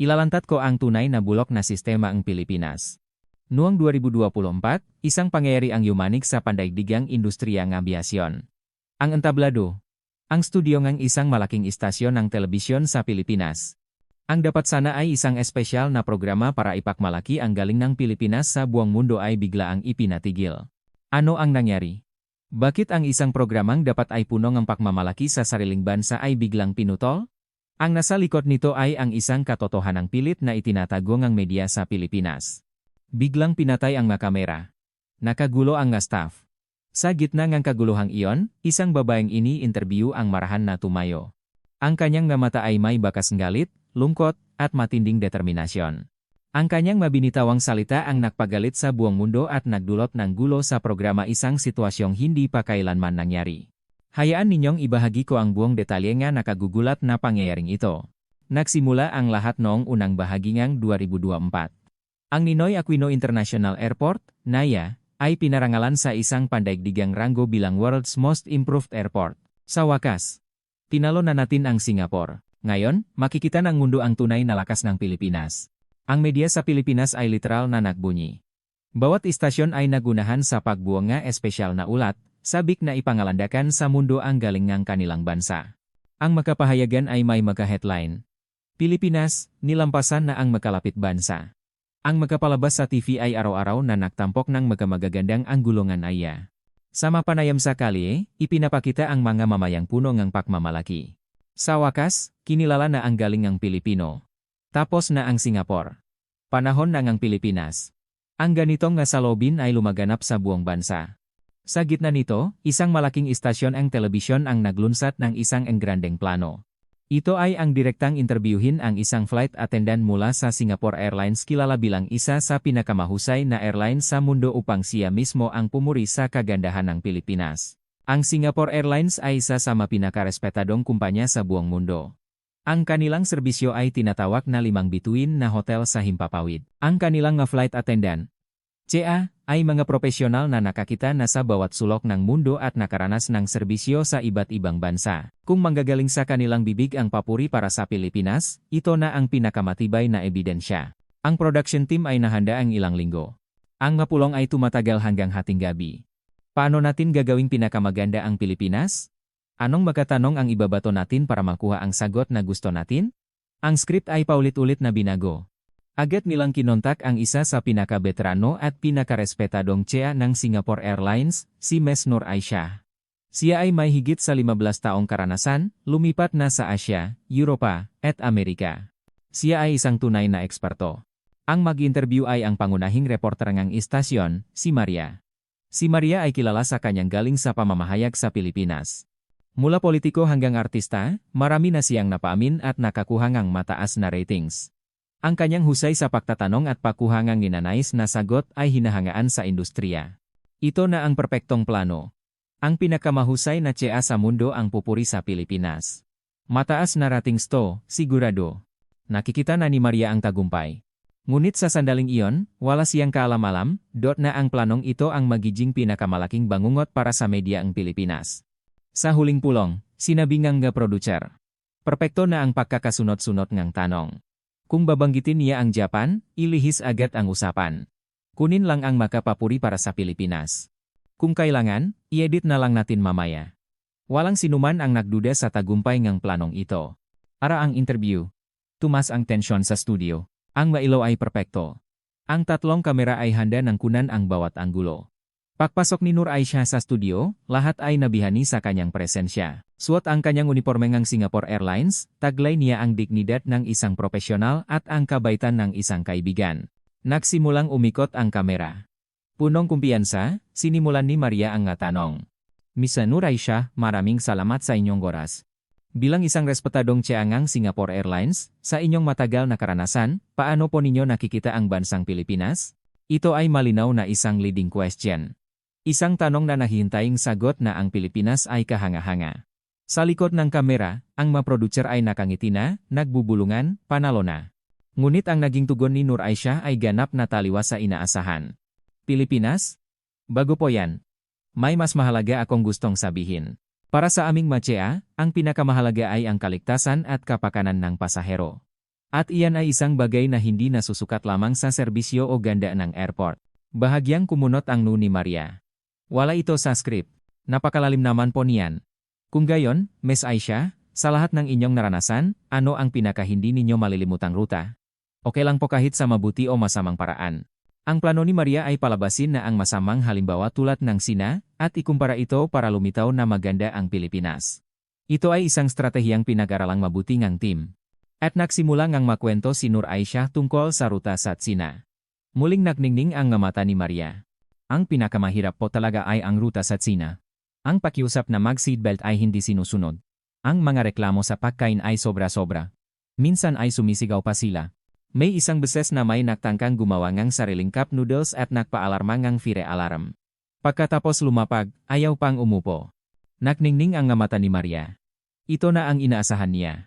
Ilalantat ko ang tunay na bulok na sistema ang Pilipinas. Noong 2024, isang pangyayari ang yumanik sa pandaigdigang industriya ng abiasyon. Ang entablado. Ang studio ng isang malaking istasyon ng telebisyon sa Pilipinas. Ang dapat sana ay isang espesyal na programa para ipakmalaki ang galing ng Pilipinas sa buong mundo ay bigla ang ipinatigil. Ano ang nangyari? Bakit ang isang programang dapat ay puno ng pakmamalaki sa sariling bansa ay biglang pinutol? Ang nasa likod nito ay ang isang katotohanang pilit na itinatago ng media sa Pilipinas. Biglang pinatay ang mga kamera. Nakagulo ang nga staff. Sa gitna ng kaguluhang iyon, isang babaeng ini interview ang marahan na tumayo. Ang kanyang nga mata ay may bakas galit, lungkot, at matinding determinasyon. Ang kanyang mabinitawang salita ang nagpagalit sa buong mundo at nagdulot ng gulo sa programa isang sitwasyong hindi pa kailanman nangyari. Hayaan ninyong ibahagi ko ang buong detalye nga nakagugulat na pangyayaring ito. Nagsimula ang lahat noong unang bahagi ng 2024. Ang Ninoy Aquino International Airport, NAIA, ay pinarangalan sa isang pandaigdigang ranggo bilang World's Most Improved Airport. Sa wakas, tinalo na natin ang Singapore. Ngayon, makikita ng mundo ang tunay na lakas ng Pilipinas. Ang media sa Pilipinas ay literal na nagbunyi. Bawat istasyon ay nagunahan sa pagbuo nga espesyal na ulat, sabik na ipangalandakan sa mundo ang galing ng kanilang bansa. Ang makapahayagan ay may maka-headline. Pilipinas, nilampasan na ang makalapit bansa. Ang magkapalabas sa TV ay araw-araw na nagtampok ng magkamagagandang ang gulungan aya. Sa mapanayam sa kalye, ipinapakita ang mga mamayang puno ng pakmamalaki. Sa wakas, kinilala na ang galing ng Pilipino. Tapos na ang Singapore. Panahon na ng Pilipinas. Ang ganitong nga salobin ay lumaganap sa buong bansa. Sa gitna nito, isang malaking istasyon ang telebisyon ang naglunsat ng isang engrandeng plano. Ito ay ang direktang interviewin ang isang flight attendant mula sa Singapore Airlines kilala bilang isa sa pinakamahusay na airline sa mundo upang siya mismo ang pumuri sa kagandahan ng Pilipinas. Ang Singapore Airlines ay isa sa mapinakarespetadong kumpanya sa buong mundo. Ang kanilang serbisyo ay tinatawag na limang bituin na hotel sa Himpapawid. Ang kanilang nga flight attendant, CA, ay mga profesional na nakakita na sa bawat sulok ng mundo at nakaranas ng serbisyo sa iba't ibang bansa. Kung manggagaling sa kanilang bibig ang papuri para sa Pilipinas, ito na ang pinakamatibay na ebidensya. Ang production team ay nahanda ang ilang linggo. Ang mapulong ay tumatagal hanggang hating gabi. Paano natin gagawing pinakamaganda ang Pilipinas? Anong magkatanong ang ibabato natin para makuha ang sagot na gusto natin? Ang script ay paulit-ulit na binago. Agad nilang kinontak ang isa sa pinakabeterano at pinakarespetadong tseya ng Singapore Airlines, si Ms. Nur Aisha. Siya ay may higit sa 15 taong karanasan, lumipat na sa Asia, Europa, at Amerika. Siya ay isang tunay na eksperto. Ang mag-interview ay ang pangunahing reporter ng istasyon, si Maria. Si Maria ay kilala sa kanyang galing sa pamamahayag sa Pilipinas. Mula politiko hanggang artista, marami na siyang napaamin at nakakuha ng mataas na ratings. Ang kanyang husay sa pagtatanong at pakuhangang ninanais na sagot ay hinahangaan sa industriya. Ito na ang perpektong plano. Ang pinakamahusay na tsia sa mundo ang pupuri sa Pilipinas. Mataas na ratings to, sigurado. Nakikita na ni Maria ang tagumpay. Ngunit sa sandaling iyon, wala siyang kaalam-alam, dot na ang planong ito ang magiging pinakamalaking bangungot para sa media ang Pilipinas. Sa huling pulong, sinabi ngang nga producer. Perpekto na ang pagkakasunod-sunod ngang tanong. Kung babanggitin niya ang Japan, ilihis agad ang usapan. Kunin lang ang makapapuri para sa Pilipinas. Kung kailangan, i-edit na lang natin mamaya. Walang sinuman ang nagduda sa tagumpay ng planong ito. Ara ang interview. Tumas ang tensyon sa studio. Ang mailaw ay perpekto. Ang tatlong kamera ay handa ng kunan ang bawat anggulo. Pagpasok ni Nur Aisha sa studio, lahat ay nabihani sa kanyang presensya. Suot ang kanyang uniforme ng Singapore Airlines, taglay niya ang dignidad ng isang profesional at ang kabaitan ng isang kaibigan. Nagsimulang umikot ang kamera. Punong kumpiyansa, sinimulan ni Maria ang tanong. Misa Nur Aisha, maraming salamat sa inyong oras. Bilang isang respetadong tiangang Singapore Airlines, sa inyong matagal na karanasan, paano po ninyo nakikita ang bansang Pilipinas? Ito ay malinaw na isang leading question. Isang tanong na nahihintaying sagot na ang Pilipinas ay kahanga-hanga. Sa likod ng kamera, ang mga producer ay nakangiti na, nagbubulungan, panalo na. Ngunit ang naging tugon ni Nur Aisha ay ganap na taliwas sa inaasahan. Pilipinas? Bago po yan. May mas mahalaga akong gustong sabihin. Para sa aming machea, ang pinakamahalaga ay ang kaligtasan at kapakanan ng pasahero. At iyan ay isang bagay na hindi nasusukat lamang sa serbisyo o ganda ng airport. Bahagyang kumunot ang nu ni Maria. Wala ito sa script. Napakalalim naman po niyan. Kung gayon, Miss Aisha, sa lahat ng inyong naranasan, ano ang pinaka hindi ninyo malilimutang ruta? Okay lang po kahit sa mabuti o masamang paraan. Ang plano ni Maria ay palabasin na ang masamang halimbawa tulad ng Sina, at ikumpara ito para lumitaw na maganda ang Pilipinas. Ito ay isang stratehiyang pinag-aralang mabuti ng team. At nagsimula ngang makwento si Nur Aisha tungkol sa ruta sa Tsina. Muling nagningning ang mata ni Maria. Ang pinakamahirap po talaga ay ang ruta sa Tsina. Ang pakiusap na mag-seatbelt ay hindi sinusunod. Ang mga reklamo sa pagkain ay sobra-sobra. Minsan ay sumisigaw pa sila. May isang beses na may nagtangkang gumawa ngang sariling cup noodles at nagpaalarma ngang fire alarm. Pagkatapos lumapag, ayaw pang umupo. Nakningning ang mata ni Maria. Ito na ang inaasahan niya.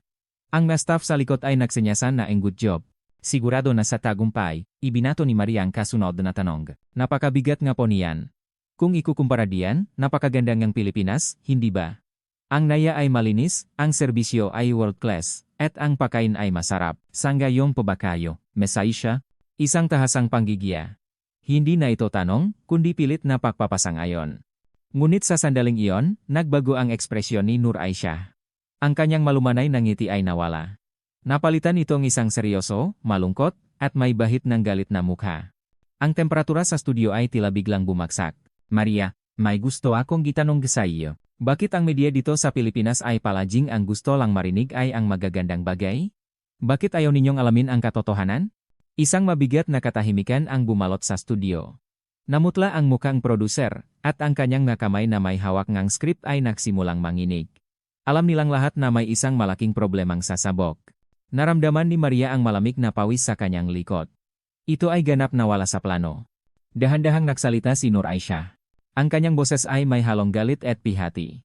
Ang staff sa likod ay nagsenyasan na ang good job. Sigurado na sa tagumpay, ibinato ni Maria ang kasunod na tanong. Napakabigat nga po niyan. Kung ikukumpara diyan, napakaganda ngang Pilipinas, hindi ba? Ang naya ay malinis, ang serbisyo ay world class, at ang pagkain ay masarap. Sangga yung po ba kayo, Mesaisha? Isang tahasang panggigiya. Hindi na ito tanong, kundi pilit na pagpapasang-ayon. Ngunit sa sandaling iyon, nagbago ang ekspresyon ni Nur Aisha. Ang kanyang malumanay na ngiti ay nawala. Napalitan itong isang seryoso, malungkot, at may bahit ng galit na mukha. Ang temperatura sa studio ay tila biglang bumagsak. Maria, may gusto akong gitanong sa iyo. Bakit ang media dito sa Pilipinas ay palaging ang gusto lang marinig ay ang magagandang bagay? Bakit ayaw ninyong alamin ang katotohanan? Isang mabigat na katahimikan ang bumalot sa studio. Namutla ang mukhang produser, at ang kanyang nakamay na may hawak ngang script ay nagsimulang manginig. Alam nilang lahat na may isang malaking problemang sasabok. Naramdaman ni Maria ang malamig na pawis sa kanyang likod. Ito ay ganap na wala sa plano. Dahan-dahang nagsalita si Nur Aisha. Ang kanyang boses ay may halong galit at pihati.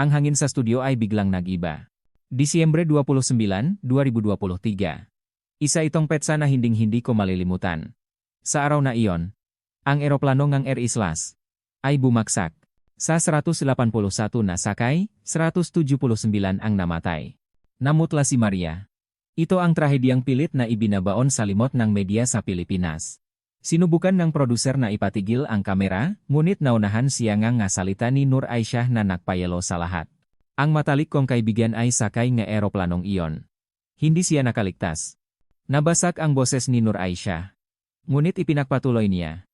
Ang hangin sa studio ay biglang nag-iba. Disyembre 29, 2023. Isa itong petsa na hinding-hindi ko malilimutan. Sa araw na iyon, ang eroplano ng Air Islas ay bumaksak. Sa 181 na sakay, 179 ang namatay. Namutla si Maria. Ito ang trahedyang pilit na ibinabaon sa limot ng media sa Pilipinas. Sinubukan ng produser na ipatigil ang kamera, ngunit naunahan siya nga nga salita ni Nur Aisyah na nakpayelo sa lahat. Ang matalik kong kaibigan ay sakay nga eroplanong iyon. Hindi siya nakaligtas. Nabasak ang boses ni Nur Aisyah. Ngunit ipinagpatuloy niya.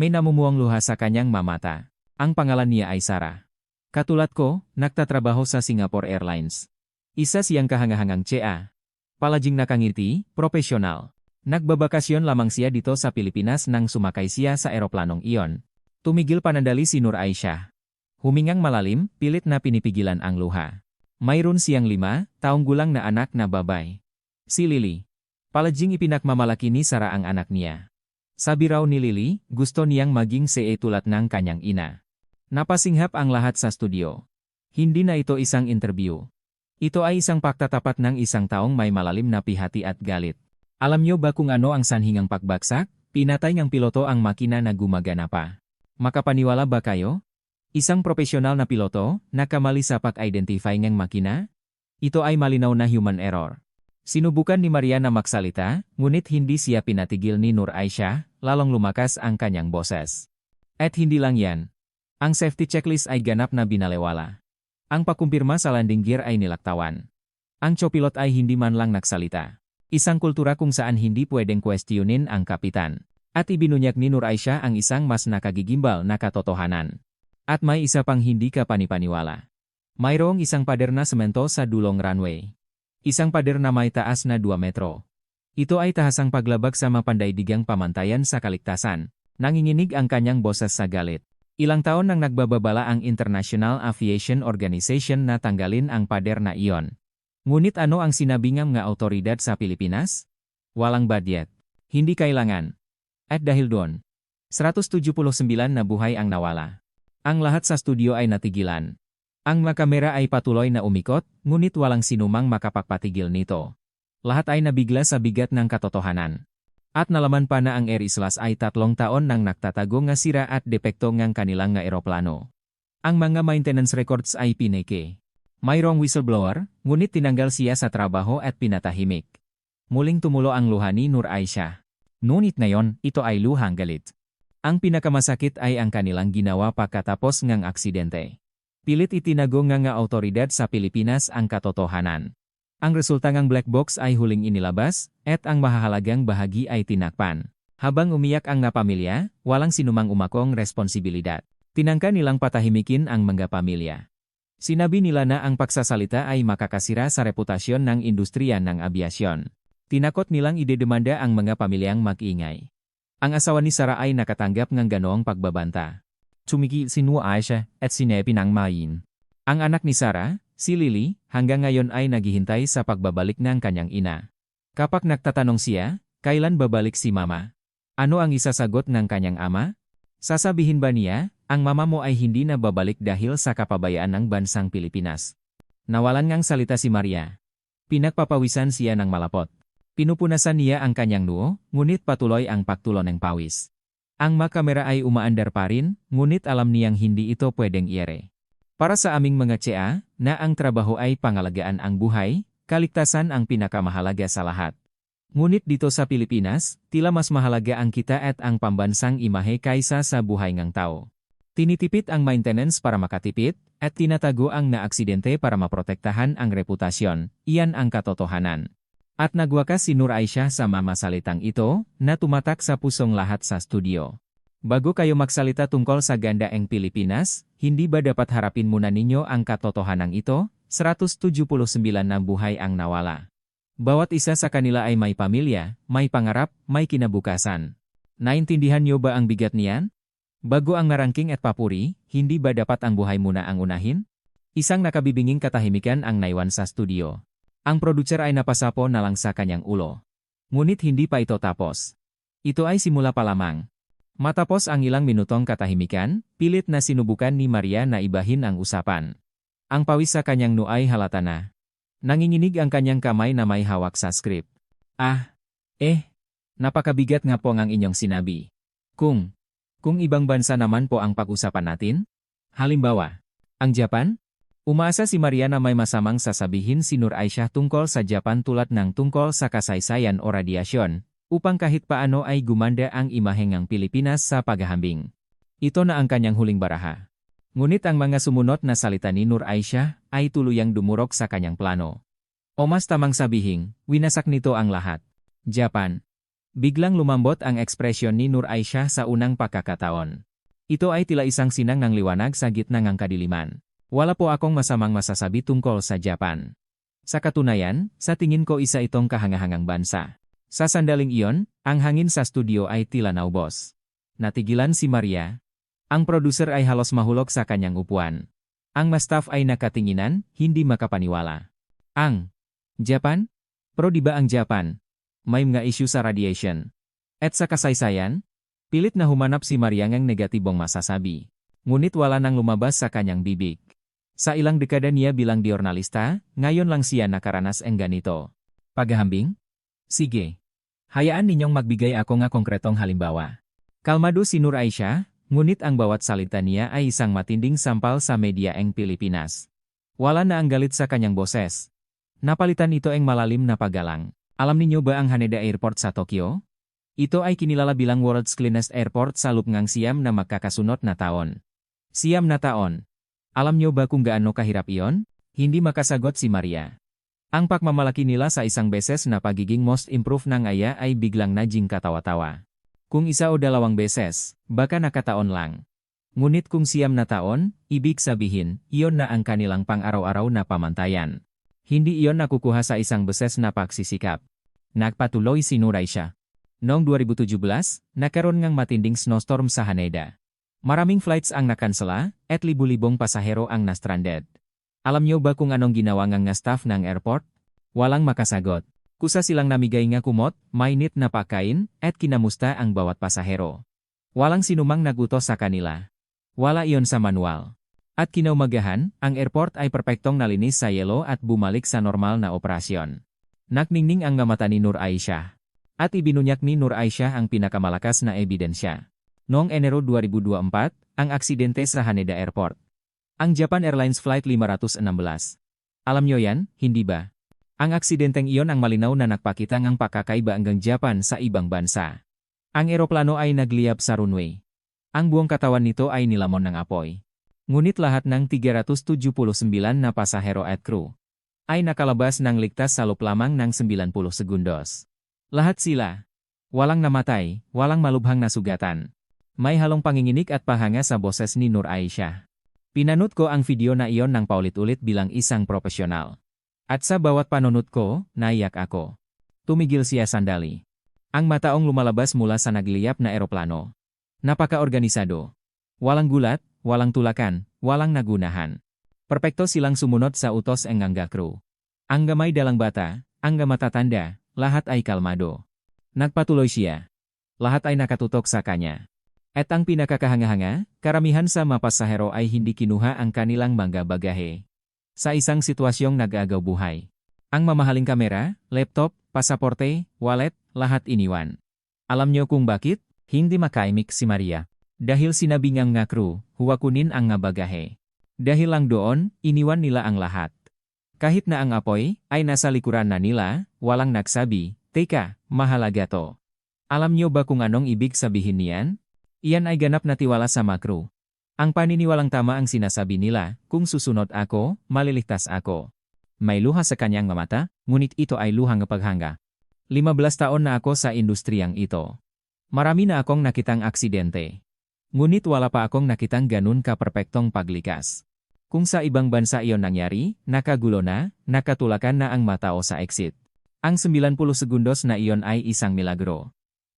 May namumuang luha sa kanyang mamata. Ang pangalan niya ay Sarah. Katulad ko, nagtatrabaho sa Singapore Airlines. Isa siyang kahangahangang tsia. Palaging nakangiti, profesional. Nagbabakasyon lamang siya dito sa Pilipinas nang sumakay siya sa eroplanong iyon. Tumigil panandali si Nur Aisyah. Humingang malalim, pilit na pinipigilan ang luha. Mayroon siyang lima, taong gulang na anak na babay. Si Lily. Palaging ipinakmamalaki ni Sarah ang anak niya. Sabi raw ni Lily, gusto niyang maging CA tulad ng kanyang ina. Napasinghap ang lahat sa studio. Hindi na ito isang interview. Ito ay isang paktatapat ng isang taong may malalim na pihati at galit. Alam niyo ba kung ano ang sanhingang pagbagsak? Pinatay ng piloto ang makina na gumagana pa. Makapaniwala ba kayo? Isang profesional na piloto, nakamali sa pag-identify ng makina? Ito ay malinaw na human error. Sinubukan ni Maria na magsalita, ngunit hindi siya pinatigil ni Nur Aisha, lalong lumakas ang kanyang boses. At hindi lang yan, ang safety checklist ay ganap na binalewala. Ang pakumpirma sa landing gear ay nilaktawan. Ang copilot ay hindi man lang nagsalita. Isang kultura kung saan hindi pwedeng kwestiyonin ang kapitan. At ibinunyak ni Nur Aisha ang isang mas nakagigimbal na katotohanan. At may isa pang hindi ka panipaniwala. Mayroong isang pader na semento sa dulong runway. Isang pader na may taas na 2 metro. Ito ay tahasang paglabag sa mapandaidigang pamantayan sa kaligtasan. Nanginginig ang kanyang boses sa galit. Ilang taon nang nagbababala ang International Aviation Organization na tanggalin ang pader na iyon. Ngunit ano ang sinabingam nga autoridad sa Pilipinas? Walang budget. Hindi kailangan. At dahil doon, 179 na buhay ang nawala. Ang lahat sa studio ay natigilan. Ang mga kamera ay patuloy na umikot, ngunit walang sinumang makapagpatigil nito. Lahat ay nabigla sa bigat ng katotohanan. At nalaman pa na ang Air Islas ay tatlong taon nang nagtatago nga sira at depekto ngang kanilang nga eroplano. Ang mga maintenance records ay pineke. Mayroong whistleblower, ngunit tinanggal siya sa trabaho at pinatahimik. Muling tumulo ang luha ni Nur Aisyah. Ngunit ngayon, ito ay luhang galit. Ang pinakamasakit ay ang kanilang ginawa pagkatapos ngang aksidente. Pilit itinago nga nga autoridad sa Pilipinas ang katotohanan. Ang resulta ng black box ay huling inilabas, at ang mahahalagang bahagi ay tinakpan. Habang umiyak ang nga pamilya, walang sinumang umakong responsibilidad. Tinangka nilang patahimikin ang mga pamilya. Sinabi nila na ang pagsasalita ay makakasira sa reputasyon ng industriya ng abyasyon. Tinakot nilang idedemanda ang mga pamilyang mag-ingay. Ang asawa ni Sarah ay nakatanggap ng ganoong pagbabanta. Tumigil si Nur Aisha at sinepi ng mayin. Ang anak ni Sarah, si Lily, hanggang ngayon ay naghihintay sa pagbabalik ng kanyang ina. Kapag nagtatanong siya, kailan babalik si mama? Ano ang isasagot ng kanyang ama? Sasabihin ba niya, ang mama mo ay hindi na babalik dahil sa kapabayaan ng bansang Pilipinas? Nawalan ngang salita si Maria. Pinagpapawisan siya ng malapot. Pinupunasan niya ang kanyang noo, ngunit patuloy ang pagtulo ng pawis. Ang makamera ay umaandar pa rin, ngunit alam niyang hindi ito pwedeng iere. Para sa aming mga tsia, na ang trabaho ay pangalagaan ang buhay, kaligtasan ang pinakamahalaga sa lahat. Ngunit dito sa Pilipinas, tila mas mahalaga ang kita at ang pambansang imahe kaysa sa buhay ng tao. Tinitipid ang maintenance para makatipid, at tinatago ang naaksidente para maprotektahan ang reputasyon, iyan ang katotohanan. At nagwakas si Nur Aisyah sa mamasalitang ito, na tumatak sa pusong lahat sa studio. Bago kayo magsalita tungkol sa ganda ang Pilipinas, hindi ba dapat harapin muna ninyo ang katotohanan ito? 179 na buhay ang nawala. Bawat isa sa kanila ay may pamilya, may pangarap, may kinabukasan. Naintindihan niyo ba ang bigat niyan? Bago ang ngarangking at papuri, hindi ba dapat ang buhay muna ang unahin? Isang nakabibinging katahimikan ang naiwan sa studio. Ang producer ay napasapo na lang sa kanyang ulo. Ngunit hindi pa ito tapos. Ito ay simula pa lamang. Matapos ang ilang minutong katahimikan, pilit na sinubukan ni Maria na ibahin ang usapan. Ang pawis sa kanyang noo ay halata na. Nanginginig ang kanyang kamay na may hawak sa script. Ah, eh, napakabigat nga po ang inyong sinabi. Kung, kung ibang bansa naman po ang pag-usapan natin? Halimbawa, ang Japan? Umaasa si Maria na may masamang sasabihin si Nur Aisyah tungkol sa Japan tulad ng tungkol sa kasaysayan o radyasyon, upang kahit paano ay gumanda ang imahe ng Pilipinas sa paghahambing. Ito na ang kanyang huling baraha. Ngunit ang mga sumunod na salita ni Nur Aisyah ay tuluyang dumurok sa kanyang plano. O mas tamang sabihin, winasak nito ang lahat. Japan. Biglang lumambot ang ekspresyon ni Nur Aisyah sa unang pagkakataon. Ito ay tila isang sinang ng liwanag sa gitna ng kadiliman. Wala po akong masamang masasabi tungkol sa Japan. Sa katunayan, sa tingin ko isa itong kahangahangang bansa. Sa sandaling iyon, ang hangin sa studio ay tila naubos. Natigilan si Maria. Ang producer ay halos mahulog sa kanyang upuan. Ang mas staff ay nakatinginan, hindi makapaniwala. Ang Japan? Pro di ba ang Japan? May mga issue sa radiation. At sa kasaysayan? Pilit na humanap si Maria ng negatibong masasabi. Ngunit wala nang lumabas sa kanyang bibig. Sa ilang dekada niya bilang diornalista, ngayon lang siya nakaranas ang ganito. Paghahambing? Sige. Hayaan ninyong magbigay ako nga konkretong halimbawa. Kalmado si Nur Aisyah, ngunit ang bawat salita niya ay isang matinding sampal sa media ang Pilipinas. Wala na ang galit sa kanyang boses. Napalitan ito ang malalim na paggalang. Alam ninyo ba ang Haneda Airport sa Tokyo? Ito ay kinilala bilang world's cleanest airport sa lupngang siyam na magkakasunod na taon. Siyam na taon, alam niyo ba kung gaano kahirap iyon? Hindi makasagot si Maria. Ang pagmamalaki nila sa isang beses na pagiging most improved ng aya ay biglang najing katawa-tawa. Kung isa o dalawang beses, baka nakataon lang. Ngunit kung siyam na taon, ibig sabihin, iyon na ang kanilang pang-araw-araw na pamantayan. Hindi iyon nakukuha sa isang beses na pagsisikap. Nagpatuloy si Nuraisha. Noong 2017, nakaroon ngang matinding snowstorm sa Haneda. Maraming flights ang nakansela, at libu-libong pasahero ang na-stranded. Alam niyo ba kung anong ginawa ng nga staff ng airport? Walang makasagot. Kusa silang namigay nga kumot, mainit na pakain, at kinamusta ang bawat pasahero. Walang sinumang nagutos sa kanila. Wala iyon sa manual. At kinaumagahan, ang airport ay perpektong nalinis sa yelo at bumalik sa normal na operasyon. Nakningning ang nga ni Nur Aisyah. At ibinunyak ni Nur Aisyah ang pinakamalakas na ebidensya. Noong Enero 2024, ang aksidente sa Haneda Airport. Ang Japan Airlines Flight 516. Alam nyo yan, hindi ba? Ang aksidenteng iyon ang malinaw na nagpakita ng pakakaiba hanggang Japan sa ibang bansa. Ang eroplano ay nagliyab sa runway. Ang buong katawan nito ay nilamon ng apoy. Ngunit lahat ng 379 na pasahero at crew ay nakalabas ng ligtas sa loob lamang ng 90 segundos. Lahat sila. Walang namatay, walang malubhang nasugatan. May halong panginginig at pahanga sa boses ni Nur Aisha. Pinanot ko ang video na iyon ng paulit-ulit bilang isang profesional. At sa bawat panunod ko, naiyak ako. Tumigil siya sandali. Ang mataong lumalabas mula sa nagliyap na eroplano. Napaka-organisado. Walang gulat, walang tulakan, walang nagunahan. Perpekto silang sumunod sa utos ang ngangga crew. Ang gamay dalang bata, ang matatanda, lahat ay kalmado. Nagpatuloy siya. Lahat ay nakatutok sa kanya. At ang pinakakahanga-hanga, karamihan sa mapasahero ay hindi kinuha ang kanilang mga bagahe. Sa isang sitwasyong nag-agaw buhay. Ang mamahaling kamera, laptop, pasaporte, wallet, lahat iniwan. Alam niyo kung bakit? Hindi makaimik si Maria. Dahil sinabi ngang nga crew, huwakunin ang nga bagahe. Dahil lang doon, iniwan nila ang lahat. Kahit na ang apoy, ay nasa likuran na nila, walang nagsabi, Teka, mahalaga to. Alam niyo ba kung anong ibig sabihin niyan? Iyan ay ganap na tiwala sa makro. Ang paniniwalang tama ang sinasabi nila, kung susunod ako, maliligtas ako. May luha sa kanyang mata, ngunit ito ay luhang paghanga. 15 taon na ako sa industriyang ito. Marami na akong nakitang aksidente. Ngunit wala pa akong nakitang ganun ka-perpektong paglikas. Kung sa ibang bansa iyon nangyari, nakagulo na, nakatulakan na ang matao sa exit. Ang 90 segundos na iyon ay isang milagro.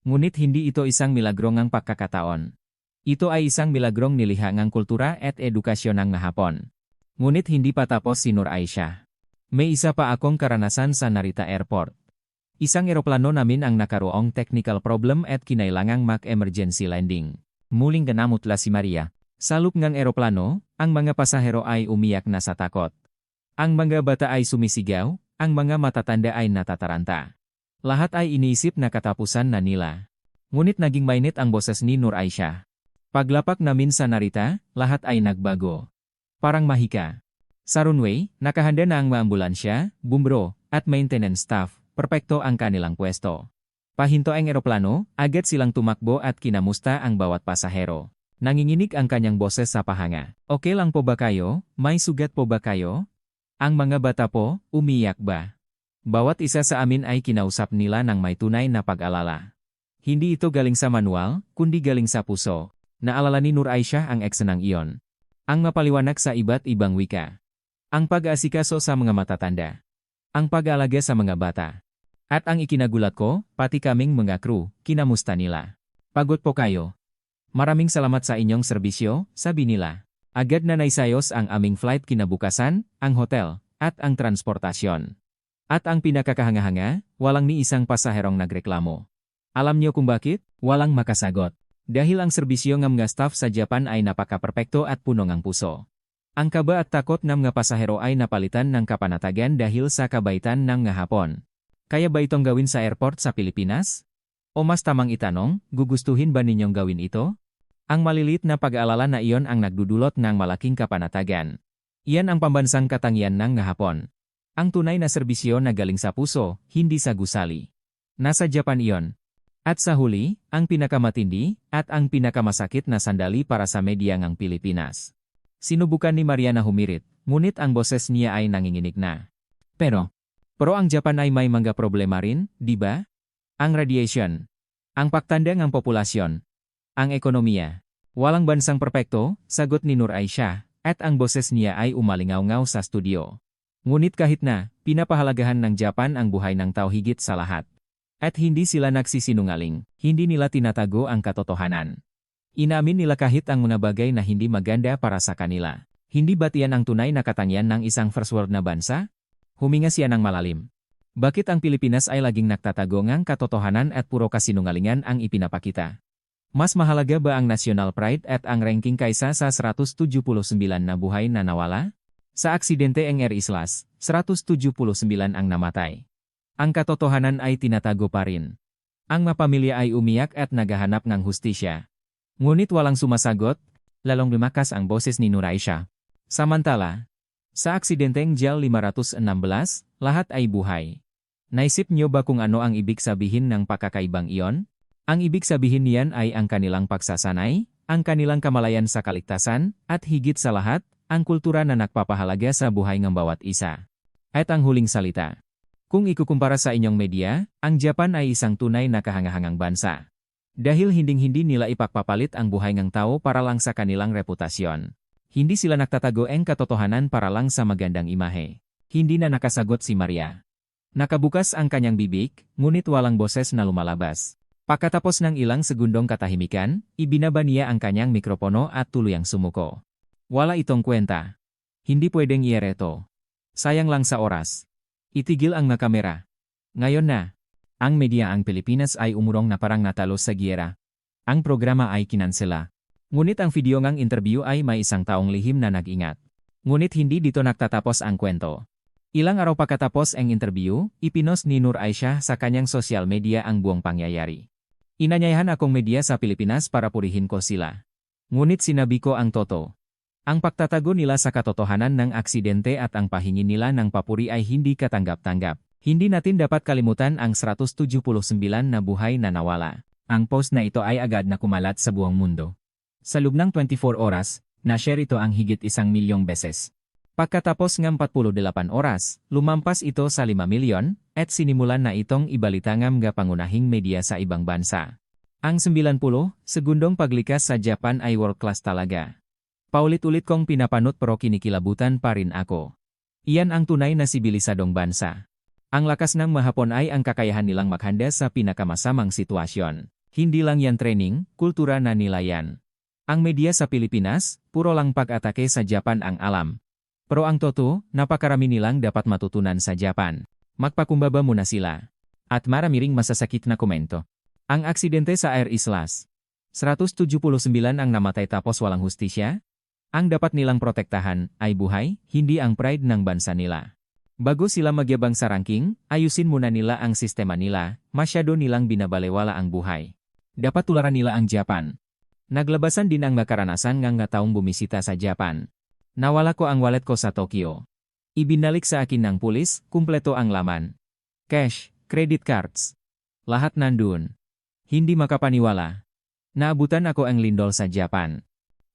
Ngunit hindi ito isang milagro ng pagkakataon. Ito ay isang milagrong nilikha ng kultura at edukasyon ng Hapon. Ngunit hindi pa tapos si Nur Aisha. May isa pa akong karanasan sa Narita Airport. Isang eroplano namin ang nakaroong technical problem at kinailangang mag-emergency landing. Muling ganamutla si Maria. Sa loop ng eroplano, ang mga pasahero ay umiyak na sa takot. Ang mga bata ay sumisigaw, ang mga matatanda ay natataranta. Lahat ay iniisip na katapusan na nila. Ngunit naging mainit ang boses ni Nur Aisha. Paglapak namin sa Narita, lahat ay nagbago. Parang mahika. Sa runway, nakahanda na ang ambulansya, bumbro, at maintenance staff, perpekto ang kanilang pwesto. Pahinto ang eroplano, agad silang tumakbo at kinamusta ang bawat pasahero. Nanginginig ang kanyang boses sa pahanga. Okay lang po ba kayo? May sugat po ba kayo? Ang mga bata po, umiyak ba? Bawat isa sa amin ay kinausap nila ng may tunay na pag-alala. Hindi ito galing sa manual, kundi galing sa puso. Naalala ni Nur Aisyah ang eksenang iyon. Ang mapaliwanag sa iba't ibang wika. Ang pag-aasikaso sa mga matatanda. Ang pag-aalaga sa mga bata. At ang ikinagulat ko, pati kaming mga crew, kinamusta nila. Pagod po kayo. Maraming salamat sa inyong serbisyo, sabi nila. Agad na naisayos ang aming flight kinabukasan, ang hotel, at ang transportasyon. At ang pinakakahanga-hanga, walang ni isang pasaherong nagreklamo. Alam niyo kung bakit? Walang makasagot. Dahil ang serbisyo ng mga staff sa Japan ay napaka-perpekto at puno ng puso. Ang kaba at takot ng mga pasahero ay napalitan ng kapanatagan dahil sa kabaitan ng mga Hapon. Kaya ba itong gawin sa airport sa Pilipinas? O mas tamang itanong, gugustuhin ba ninyong gawin ito? Ang malilit na pag-aalala na iyon ang nagdudulot ng malaking kapanatagan. Iyan ang pambansang katangian ng mga Hapon. Ang tunay na serbisyo na galing sa puso, hindi sa gusali. Nasa Japan iyon, at sa huli, ang pinakamatindi at ang pinakamasakit na sandali para sa media ng Pilipinas. Sinubukan ni Mariana humirit, ngunit ang boses niya ay nanginginig na. Pero, pero ang Japan ay may mga problema rin, di ba? Ang radiation, ang pagtanda ng populasyon, ang ekonomiya. Walang bansang perpekto, sagot ni Nur Aisha, at ang boses niya ay umalingaw-ngaw sa studio. Ngunit kahit na, pinapahalagahan ng Japan ang buhay ng tao higit sa lahat. At hindi sila nagsisinungaling, hindi nila tinatago ang katotohanan. Inamin nila kahit ang mga bagay na hindi maganda para sa kanila. Hindi ba tiyan ang tunay na katangian ng isang first world na bansa? Huminga siya ng malalim. Bakit ang Pilipinas ay laging nagtatago ng katotohanan at puro kasinungalingan ang ipinapakita? Mas mahalaga ba ang national pride at ang ranking kaysa sa 179 na buhay na nawala? Sa aksidente ng Air Islas, 179 ang namatay. Ang katotohanan ay tinatago pa rin. Ang mapamilya ay umiyak at naghahanap ng hustisya. Ngunit walang sumasagot, lalong lumakas ang boses ni Nuraisha. Samantala, Sa aksidenteng JAL 516, lahat ay buhay. Naisip niyo ba kung ano ang ibig sabihin ng pakakaibang iyon? Ang ibig sabihin niyan ay ang kanilang pagsasanay, ang kanilang kamalayan sa kaligtasan, at higit sa lahat, ang kultura na nagpapahalaga sa buhay ng bawat isa. At ang huling salita. Kung ikukumpara sa inyong media, ang Japan ay isang tunay na kahangahangang bansa. Dahil hinding-hindi nila ipagpapalit ang buhay ng tao para lang sa kanilang reputasyon. Hindi sila nagtatago ang katotohanan para lang sa magandang imahe. Hindi na nakasagot si Maria. Nakabukas ang kanyang bibig, ngunit walang boses na lumalabas. Pagkatapos ng ilang segundong katahimikan, ibinaba niya ang kanyang mikropono at tuluyang sumuko. Wala itong kwenta. Hindi pwedeng iyereto. Sayang lang sa oras. Itigil ang mga kamera. Ngayon na, ang media ang Pilipinas ay umurong na parang natalo sa giyera. Ang programa ay kinansela. Ngunit ang video ngang interview ay may isang taong lihim na nag-ingat. Ngunit hindi dito nagtatapos ang kwento. Ilang araw pagkatapos ang interview, ipinos ni Nur Aisyah sa kanyang social media ang buong pangyayari. Inanyayahan akong media sa Pilipinas para purihin ko sila. Ngunit sinabi ko ang toto. Ang pagtatago nila sa katotohanan ng aksidente at ang pahingi nila ng papuri ay hindi katanggap-tanggap. Hindi natin dapat kalimutan ang 179 na buhay na nawala. Ang post na ito ay agad na kumalat sa buong mundo. Sa loob ng 24 oras, na-share ito ang higit isang milyong beses. Pagkatapos ng 48 oras, lumampas ito sa 5 milyon, at sinimulan na itong ibalitangam nga pangunahing media sa ibang bansa. Ang 90 segundong paglikas sa Japan ay world class talaga. Paulit-ulit kong pinapanot pero kinikilabutan pa rin ako. Iyan ang tunay na sibilisadong bansa. Ang lakas ng mahapon ay ang kakayahan nilang maghanda sa pinakamasamang sitwasyon. Hindi lang yan training, kultura na nilayan. Ang media sa Pilipinas, puro lang pag-atake sa Japan ang alam. Pero ang totoo, napakarami nilang dapat matutunan sa Japan. Magpakumbaba muna sila. At marami ring masasakit na komento. Ang aksidente sa Air Islas. 179 ang namatay tapos walang hustisya? Ang dapat nilang protektahan ay buhay, hindi ang pride ng bansa nila. Bago sila magyabang sa ranking, ayusin muna nila ang sistema nila, masyado nilang binabalewala ang buhay. Dapat tularan nila ang Japan. Naglabasan din ang makaranasan ng nga taong bumisita sa Japan. Nawala ko ang wallet ko sa Tokyo. Ibinalik sa akin ng pulis, kumpleto ang laman. Cash, credit cards. Lahat nandun. Hindi makapaniwala. Naabutan ako ang lindol sa Japan.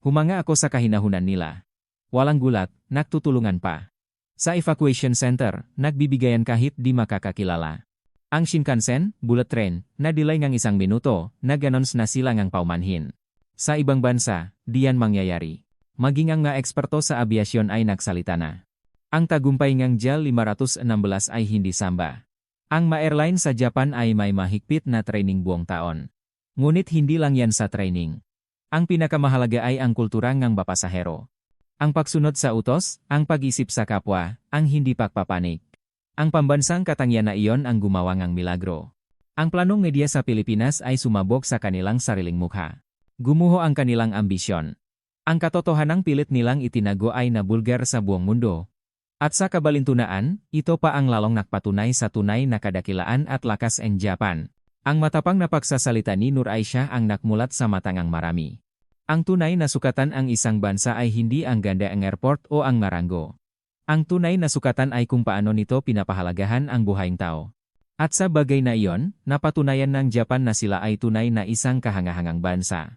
Humanga ako sa kahinahunan nila. Walang gulat, nagtutulungan pa. Sa evacuation center, nagbibigayan kahit di makakakilala. Ang Shinkansen, bullet train, na delay ng isang minuto, naganons na sila ngang paumanhin. Sa ibang bansa, diyan mangyayari. Maging ang nga eksperto sa abiasyon ay nagsalita na. Ang tagumpay ngang JAL 516 ay hindi samba. Ang ma-airline sa Japan ay may mahigpit na training buong taon. Ngunit hindi lang yan sa training. Ang pinakamahalaga ay ang kultura ng bapasahero. Ang pagsunod sa utos, ang pag-isip sa kapwa, ang hindi pagpapanik. Ang pambansang katangyan na iyon ang gumawa ng milagro. Ang planong media sa Pilipinas ay sumabog sa kanilang sariling mukha. Gumuho ang kanilang ambisyon. Ang katotohanang pilit nilang itinago ay nabulgar sa buong mundo. At sa kabalintunaan, ito pa ang lalong nakpatunay sa tunay na kadakilaan at lakas ng Japan. Ang matapang na pagsasalita ni Nur Aisyah ang nakmulat sa matangang marami. Ang tunay na sukatan ang isang bansa ay hindi ang ganda ang airport o ang marango. Ang tunay na sukatan ay kung paano nito pinapahalagahan ang buhayng tao. At sa bagay na iyon, napatunayan ng Japan na sila ay tunay na isang kahangahangang bansa.